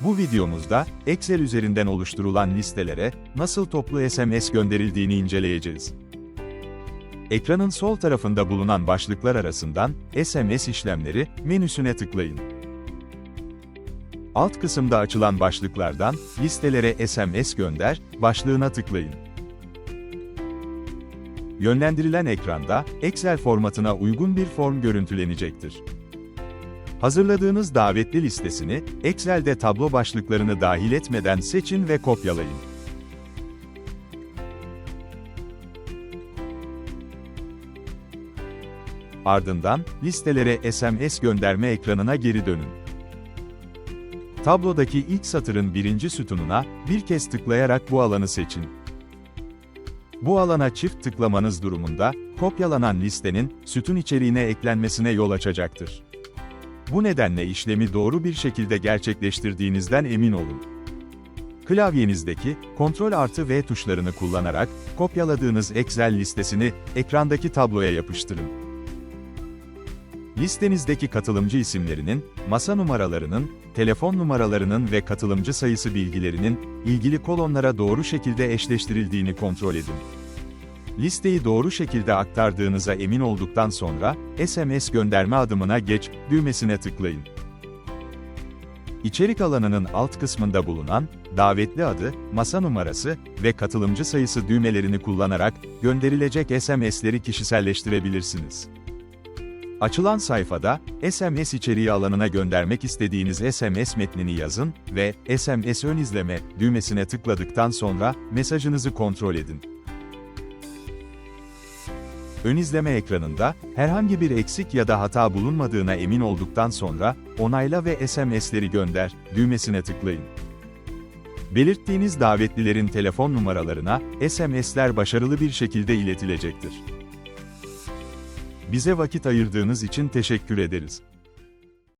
Bu videomuzda, Excel üzerinden oluşturulan listelere, nasıl toplu SMS gönderildiğini inceleyeceğiz. Ekranın sol tarafında bulunan başlıklar arasından, SMS işlemleri, menüsüne tıklayın. Alt kısımda açılan başlıklardan, listelere SMS gönder, başlığına tıklayın. Yönlendirilen ekranda, Excel formatına uygun bir form görüntülenecektir. Hazırladığınız davetli listesini, Excel'de tablo başlıklarını dahil etmeden seçin ve kopyalayın. Ardından, listelere SMS gönderme ekranına geri dönün. Tablodaki ilk satırın birinci sütununa, bir kez tıklayarak bu alanı seçin. Bu alana çift tıklamanız durumunda, kopyalanan listenin, sütun içeriğine eklenmesine yol açacaktır. Bu nedenle işlemi doğru bir şekilde gerçekleştirdiğinizden emin olun. Klavyenizdeki Ctrl artı V tuşlarını kullanarak kopyaladığınız Excel listesini ekrandaki tabloya yapıştırın. Listenizdeki katılımcı isimlerinin, masa numaralarının, telefon numaralarının ve katılımcı sayısı bilgilerinin ilgili kolonlara doğru şekilde eşleştirildiğini kontrol edin. Listeyi doğru şekilde aktardığınıza emin olduktan sonra, SMS gönderme adımına geç düğmesine tıklayın. İçerik alanının alt kısmında bulunan, davetli adı, masa numarası ve katılımcı sayısı düğmelerini kullanarak gönderilecek SMS'leri kişiselleştirebilirsiniz. Açılan sayfada, SMS içeriği alanına göndermek istediğiniz SMS metnini yazın ve SMS ön izleme düğmesine tıkladıktan sonra mesajınızı kontrol edin. Ön izleme ekranında, herhangi bir eksik ya da hata bulunmadığına emin olduktan sonra, onayla ve SMS'leri gönder düğmesine tıklayın. Belirttiğiniz davetlilerin telefon numaralarına, SMS'ler başarılı bir şekilde iletilecektir. Bize vakit ayırdığınız için teşekkür ederiz.